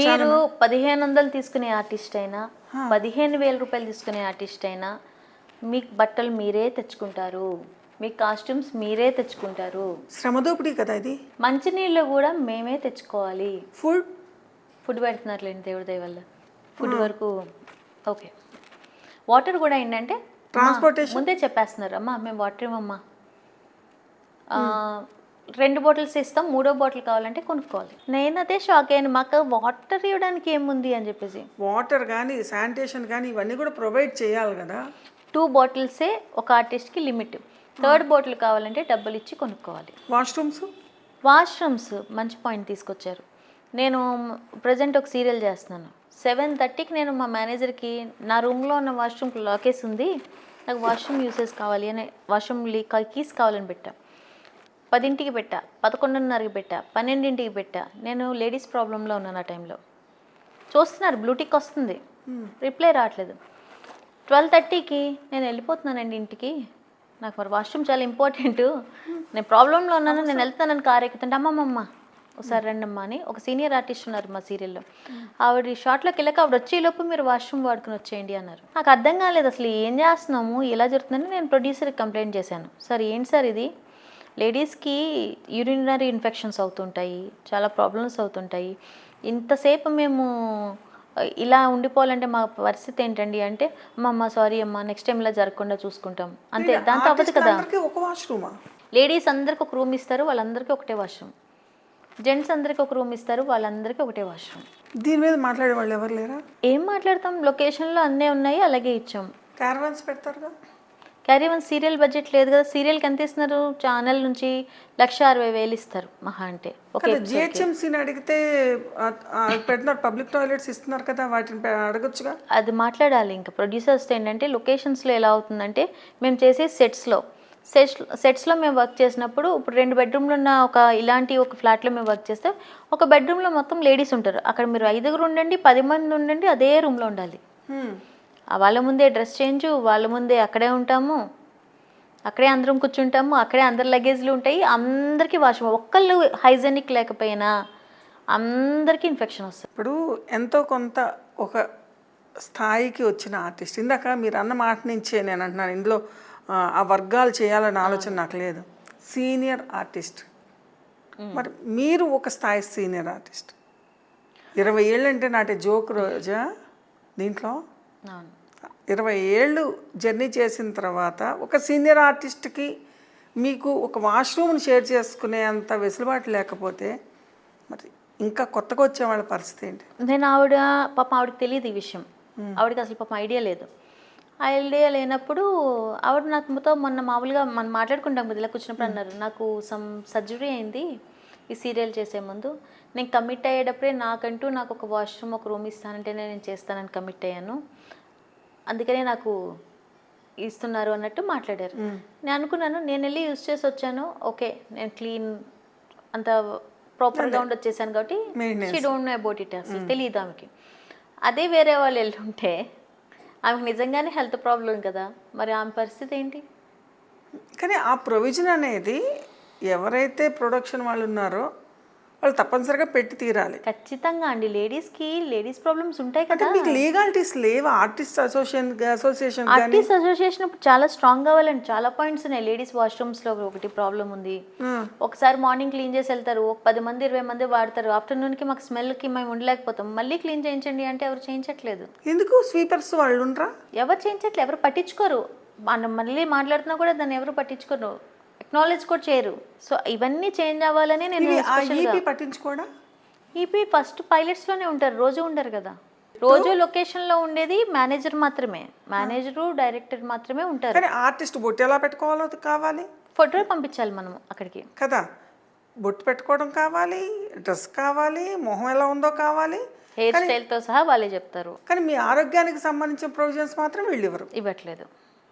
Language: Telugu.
మీరు పదిహేను వందలు తీసుకునే ఆర్టిస్ట్ అయినా పదిహేను వేల రూపాయలు తీసుకునే ఆర్టిస్ట్ అయినా మీకు బట్టలు మీరే తెచ్చుకుంటారు. మీ కాస్ట్యూమ్స్ మీరే తెచ్చుకుంటారు. శ్రమ దోపిడీ కదా ఇది? మంచినీళ్ళు కూడా మేమే తెచ్చుకోవాలి. ఫుడ్? ఫుడ్ పెడుతున్నట్లేండి దేవుడి దయ వల్ల. ఫుడ్ వరకు ఓకే. వాటర్ కూడా ఏంటంటే Transportation? ముందే చెప్పేస్తున్నారు అమ్మా మేము వాటర్ ఇవ్వమ్మా. రెండు బాటిల్స్ ఇస్తాం మూడో బాటిల్ కావాలంటే కొనుక్కోవాలి. నేను అదే షాక్ అయ్యాను. మాకు వాటర్ ఇవ్వడానికి ఏముంది అని చెప్పేసి. వాటర్ కానీ శానిటేషన్ కానీ ఇవన్నీ కూడా ప్రొవైడ్ చేయాలి కదా. టూ బాటిల్సే ఒక ఆర్టిస్ట్కి లిమిట్. థర్డ్ బాటిల్ కావాలంటే డబ్బులు ఇచ్చి కొనుక్కోవాలి. వాష్రూమ్స్? వాష్రూమ్స్ మంచి పాయింట్ తీసుకొచ్చారు. నేను ప్రజెంట్ ఒక సీరియల్ చేస్తున్నాను. సెవెన్ థర్టీకి నేను మా మేనేజర్కి నా రూమ్లో ఉన్న వాష్రూమ్కి లాకేస్ ఉంది. నాకు వాష్రూమ్ యూసెస్ కావాలి అని వాష్రూమ్ కీస్ కావాలని పెట్టా. పదింటికి పెట్టా పదకొండున్నరకి పెట్టా పన్నెండింటికి పెట్టా. నేను లేడీస్ ప్రాబ్లంలో ఉన్నాను ఆ టైంలో. చూస్తున్నారు బ్లూటిక్ వస్తుంది. రిప్లై రావట్లేదు. ట్వెల్వ్ థర్టీకి నేను వెళ్ళిపోతున్నానండి ఇంటికి. నాకు మరి వాష్రూమ్ చాలా ఇంపార్టెంట్. నేను ప్రాబ్లంలో ఉన్నాను నేను వెళ్తానని కార్ ఎక్కుతుంటే అమ్మమ్మమ్మ ఒకసారి రండమ్మా అని ఒక సీనియర్ ఆర్టిస్ట్ ఉన్నారు మా సీరియల్లో. ఆవిడ షార్ట్లోకి వెళ్ళాక ఆవిడ వచ్చే లోపు మీరు వాష్రూమ్ వాడుకుని వచ్చేయండి అన్నారు. నాకు అర్థం కాలేదు అసలు ఏం చేస్తున్నాము ఎలా జరుగుతుందని నేను ప్రొడ్యూసర్కి కంప్లైంట్ చేశాను. సార్ ఏంటి సార్ ఇది? లేడీస్కి యూరినరీ ఇన్ఫెక్షన్స్ అవుతుంటాయి చాలా ప్రాబ్లమ్స్ అవుతుంటాయి. ఇంతసేపు మేము ఇలా ఉండిపోవాలంటే మా పరిస్థితి ఏంటండి అంటే అమ్మమ్మ సారీ అమ్మా నెక్స్ట్ టైం ఇలా జరగకుండా చూసుకుంటాం. అంతే దాంతో అవ్వదు కదా. ఒక వాష్రూమా? లేడీస్ అందరికి ఒక రూమ్ ఇస్తారు వాళ్ళందరికీ ఒకటే వాష్రూమ్. జెంట్స్ అందరికి ఒక రూమ్ ఇస్తారు వాళ్ళందరికీ ఒకటే వాష్రూమ్. దీని మీద మాట్లాడే వాళ్ళు ఎవరు లేరా? ఏం మాట్లాడతాం? లొకేషన్లో అన్నీ ఉన్నాయి అలాగే ఇచ్చాం. క్యారవాన్స్ పెడతారుగా? క్యారీ వన్ సీరియల్ బడ్జెట్ లేదు కదా సీరియల్కి ఎంత ఇస్తున్నారు? ఛానల్ నుంచి లక్ష అరవై వేలు ఇస్తారు మహా అంటే. జిహెచ్ఎంసీని అడిగితే పెడుతున్నారు పబ్లిక్ టాయిలెట్స్ ఇస్తున్నారు కదా వాటిని అడగొచ్చుగా? అది మాట్లాడాలి ఇంకా. ప్రొడ్యూసర్స్ ఏంటంటే లొకేషన్స్లో ఎలా అవుతుందంటే మేము చేసే సెట్స్లో సెట్స్ సెట్స్లో మేము వర్క్ చేసినప్పుడు ఇప్పుడు రెండు బెడ్రూమ్లు ఉన్న ఒక ఇలాంటి ఒక ఫ్లాట్లో మేము వర్క్ చేస్తే ఒక బెడ్రూమ్లో మొత్తం లేడీస్ ఉంటారు. అక్కడ మీరు ఐదుగురు ఉండండి పది మంది ఉండండి అదే రూమ్లో ఉండాలి. వాళ్ళ ముందే డ్రెస్ చేంజ్ వాళ్ళ ముందే అక్కడే ఉంటాము. అక్కడే అందరం కూర్చుంటాము. అక్కడే అందరి లగేజ్లు ఉంటాయి. అందరికీ వాష్రూమ్ ఒక్కళ్ళు హైజెనిక్ లేకపోయినా అందరికీ ఇన్ఫెక్షన్ వస్తుంది. ఇప్పుడు ఎంతో కొంత ఒక స్థాయికి వచ్చిన ఆర్టిస్ట్. ఇందాక మీరు అన్న మాట నుంచే నేను అంటున్నాను. ఇందులో ఆ, ఆ వర్గాలు చేయాలన్న ఆలోచన నాకు లేదు. Senior artist. మరి మీరు ఒక స్థాయి సీనియర్ ఆర్టిస్ట్. ఇరవై ఏళ్ళు అంటే నాటి జోక్ రోజా దీంట్లో? అవును. ఇరవై ఏళ్ళు జర్నీ చేసిన తర్వాత ఒక సీనియర్ ఆర్టిస్ట్కి మీకు ఒక వాష్రూమ్ని షేర్ చేసుకునే అంత వెసులుబాటు లేకపోతే మరి ఇంకా కొత్తగా వచ్చే వాళ్ళ పరిస్థితి ఏంటి? నేను ఆవిడ పాప ఆవిడకి తెలియదు ఈ విషయం. ఆవిడకి అసలు పాపం ఐడియా లేదు. ఆ ఐడియా లేనప్పుడు ఆవిడ నాకు మొత్తం మొన్న మామూలుగా మనం మాట్లాడుకుంటాం కదా ఇలా కూర్చున్నప్పుడు అన్నారు. నాకు సమ్ సర్జరీ అయింది ఈ సీరియల్ చేసే ముందు. నేను కమిట్ అయ్యేటప్పుడే నాకంటూ నాకు ఒక వాష్రూమ్ ఒక రూమ్ ఇస్తానంటే నేను చేస్తానని కమిట్ అయ్యాను. అందుకనే నాకు ఇస్తున్నారు అన్నట్టు మాట్లాడారు. నేను అనుకున్నాను నేను వెళ్ళి యూస్ చేసి వచ్చాను. ఓకే నేను క్లీన్ అంత ప్రాపర్గా ఉండి వచ్చేసాను కాబట్టి. She don't know about it అసలు తెలియదు ఆమెకి. అదే వేరే వాళ్ళు వెళ్ళుంటే ఆమెకు నిజంగానే హెల్త్ ప్రాబ్లం కదా. మరి ఆమె పరిస్థితి ఏంటి? కానీ ఆ ప్రొవిజన్ అనేది ఎవరైతే ప్రొడక్షన్ వాళ్ళు ఉన్నారో వాళ్ళు తప్పనిసరిగా పెట్టి తీరాలి. ఖచ్చితంగా అండి. లేడీస్కి లేడీస్ ప్రాబ్లమ్స్ ఉంటాయి కదా. మీకు లీగాలిటీస్ లేవా? Artist association association artist association చాలా స్ట్రాంగ్ కావాలండి చాలా పాయింట్స్ ఉన్నాయి. లేడీస్ వాష్రూమ్స్లో ఒకటి ప్రాబ్లం ఉంది. ఒకసారి మార్నింగ్ క్లీన్ చేసి వెళ్తారు. ఒక పది మంది ఇరవై మంది వాడతారు. ఆఫ్టర్నూన్కి మాకు స్మెల్కి మేము ఉండలేకపోతాం. మళ్ళీ క్లీన్ చేయించండి అంటే ఎవరు చేయించట్లేదు. ఎందుకు? స్వీపర్స్ వాళ్ళు ఉండరా? ఎవరు చేయించట్లేదు ఎవరు పట్టించుకోరు. మనం మళ్ళీ మాట్లాడుతున్నా కూడా దాన్ని ఎవరు పట్టించుకోరు. అక్నాలెడ్జ్ కూడా చేయరు. సో ఇవన్నీ చేంజ్ అవ్వాలని నేను ఈపీ పట్టించుకోవడా? ఈపీ ఫస్ట్ పైలట్స్లోనే ఉంటారు రోజు ఉండరు కదా. రోజు లొకేషన్లో ఉండేది మేనేజర్ మాత్రమే. మేనేజరు డైరెక్టర్ మాత్రమే ఉంటారు. కానీ ఆర్టిస్ట్ బొట్టు ఎలా పెట్టుకోవాలో కావాలి? ఫోటో పంపించాలి మనం అక్కడికి. కదా. బొట్టు పెట్టుకోవడం కావాలి డ్రెస్ కావాలి మొహం ఎలా ఉందో కావాలి. హెయిర్ స్టైల్తో సహా వాళ్ళే చెప్తారు. కానీ మీ ఆరోగ్యానికి సంబంధించిన ప్రొవిజన్స్ మాత్రం వీళ్ళు ఇవ్వరు. ఇవ్వట్లేదు.